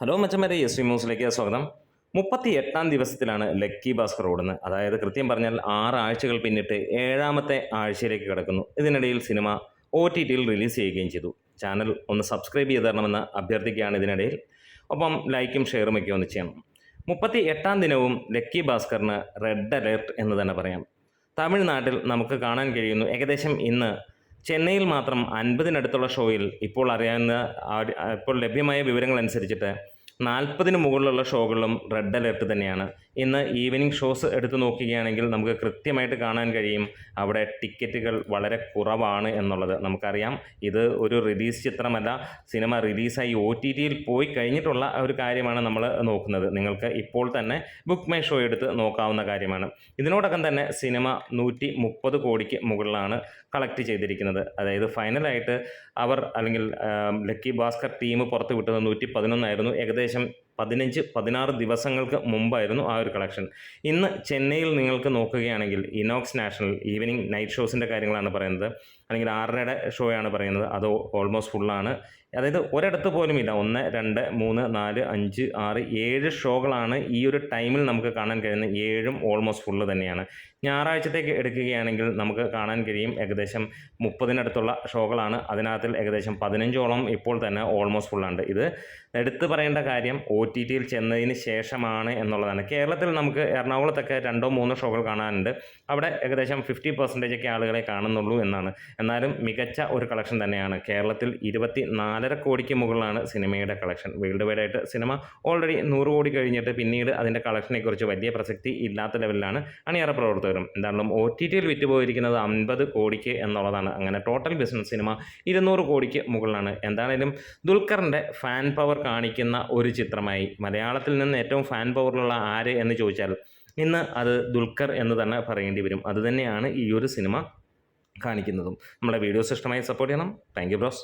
Hello മച്ചന്മാരെ S ന്യൂസിലേക്ക് സ്വാഗതം. മുപ്പത്തി എട്ടാം ദിവസത്തിലാണ് ലക്കി ഭാസ്കർ ഓടുന്നത്. അതായത് കൃത്യം പറഞ്ഞാൽ ആറ് ആഴ്ചകൾ പിന്നിട്ട് ഏഴാമത്തെ ആഴ്ചയിലേക്ക് കിടക്കുന്നു. ഇതിനിടയിൽ സിനിമ ഒ ടി ടിയിൽ റിലീസ് ചെയ്യുകയും ചെയ്തു. ചാനൽ ഒന്ന് സബ്സ്ക്രൈബ് ചെയ്ത് തരണമെന്ന് അഭ്യർത്ഥിക്കുകയാണ് ഇതിനിടയിൽ. ഒപ്പം ലൈക്കും ഷെയറും ഒക്കെ ഒന്ന് ചെയ്യണം. മുപ്പത്തി എട്ടാം ദിനവും ലക്കി ഭാസ്കറിന് റെഡ് അലേർട്ട് എന്ന് തന്നെ പറയാം. തമിഴ്നാട്ടിൽ നമുക്ക് കാണാൻ കഴിയുന്നു. ഏകദേശം ഇന്ന് ചെന്നൈയിൽ മാത്രം അൻപതിനടുത്തുള്ള ഷോയിൽ ഇപ്പോൾ അറിയാവുന്ന ഇപ്പോൾ ലഭ്യമായ വിവരങ്ങൾ അനുസരിച്ചിട്ട് നാൽപ്പതിന് മുകളിലുള്ള ഷോകളിലും റെഡ് അലേർട്ട് തന്നെയാണ്. ഇന്ന് ഈവനിങ് ഷോസ് എടുത്തു നോക്കുകയാണെങ്കിൽ നമുക്ക് കൃത്യമായിട്ട് കാണാൻ കഴിയും അവിടെ ടിക്കറ്റുകൾ വളരെ കുറവാണ് എന്നുള്ളത്. നമുക്കറിയാം. ഇത് ഒരു റിലീസ് ചിത്രമല്ല. സിനിമ റിലീസായി ഒ ടി ടിയിൽ പോയി കഴിഞ്ഞിട്ടുള്ള ഒരു കാര്യമാണ് നമ്മൾ നോക്കുന്നത്. നിങ്ങൾക്ക് ഇപ്പോൾ തന്നെ ബുക്ക് മൈ ഷോ എടുത്ത് നോക്കാവുന്ന കാര്യമാണ്. ഇതിനോടകം തന്നെ സിനിമ നൂറ്റി മുപ്പത് കോടിക്ക് മുകളിലാണ് കളക്ട് ചെയ്തിരിക്കുന്നത്. അതായത് ഫൈനലായിട്ട് അവർ അല്ലെങ്കിൽ ലക്കി ഭാസ്കർ ടീം പുറത്ത് വിട്ടത് നൂറ്റി പതിനൊന്നായിരുന്നു ഏകദേശം se, പതിനഞ്ച് പതിനാറ് ദിവസങ്ങൾക്ക് മുമ്പായിരുന്നു ആ ഒരു കളക്ഷൻ. ഇന്ന് ചെന്നൈയിൽ നിങ്ങൾക്ക് നോക്കുകയാണെങ്കിൽ ഇനോക്സ് നാഷണൽ ഈവനിങ് നൈറ്റ് ഷോസിന്റെ കാര്യങ്ങളാണ് പറയുന്നത്. അല്ലെങ്കിൽ ആറരയുടെ ഷോ ആണ് പറയുന്നത്. അത് ഓൾമോസ്റ്റ് ഫുള്ളാണ്. അതായത് ഒരിടത്ത് പോലും ഇല്ല. ഒന്ന് രണ്ട് മൂന്ന് നാല് അഞ്ച് ആറ് ഏഴ് ഷോകളാണ് ഈ ഒരു ടൈമിൽ നമുക്ക് കാണാൻ കഴിയുന്നത്. ഏഴും ഓൾമോസ്റ്റ് ഫുള്ള് തന്നെയാണ്. ഞായറാഴ്ചത്തേക്ക് എടുക്കുകയാണെങ്കിൽ നമുക്ക് കാണാൻ കഴിയും ഏകദേശം മുപ്പതിനടുത്തുള്ള ഷോകളാണ്. അതിനകത്തിൽ ഏകദേശം പതിനഞ്ചോളം ഇപ്പോൾ തന്നെ ഓൾമോസ്റ്റ് ഫുള്ളാണ്. ഇത് എടുത്തു പറയേണ്ട കാര്യം ഒ ടി ടിയിൽ ചെന്നതിന് ശേഷമാണ് എന്നുള്ളതാണ്. കേരളത്തിൽ നമുക്ക് എറണാകുളത്തൊക്കെ രണ്ടോ മൂന്നോ ഷോകൾ കാണാനുണ്ട്. അവിടെ ഏകദേശം ഫിഫ്റ്റി പെർസെന്റേജ് ഒക്കെ ആളുകളെ കാണുന്നുള്ളൂ എന്നാണ്. എന്നാലും മികച്ച ഒരു കളക്ഷൻ തന്നെയാണ്. കേരളത്തിൽ ഇരുപത്തി നാലര കോടിക്ക് മുകളിലാണ് സിനിമയുടെ കളക്ഷൻ. വേൾഡ് വൈഡ് ആയിട്ട് സിനിമ ഓൾറെഡി നൂറ് കോടി കഴിഞ്ഞിട്ട് പിന്നീട് അതിന്റെ കളക്ഷനെക്കുറിച്ച് വലിയ പ്രസക്തി ഇല്ലാത്ത ലെവലിലാണ് അണിയറ പ്രവർത്തകരും. എന്തായാലും ഒ ടി ടിയിൽ വിറ്റുപോയിരിക്കുന്നത് അൻപത് കോടിക്ക് എന്നുള്ളതാണ്. അങ്ങനെ ടോട്ടൽ ബിസിനസ് സിനിമ ഇരുന്നൂറ് കോടിക്ക് മുകളിലാണ്. എന്താണേലും ദുൽഖറിന്റെ ഫാൻ പവർ കാണിക്കുന്ന ഒരു ചിത്രമായി മലയാളത്തിൽ നിന്ന് ഏറ്റവും ഫാൻ പവറിലുള്ള ആര് എന്ന് ചോദിച്ചാൽ ഇന്ന് അത് ദുൽഖർ എന്ന് തന്നെ പറയേണ്ടി വരും. അതുതന്നെയാണ് ഈ ഒരു സിനിമ കാണിക്കുന്നതും. നമ്മുടെ വീഡിയോസ് ഇഷ്ടമായി സപ്പോർട്ട് ചെയ്യണം. Thank you bros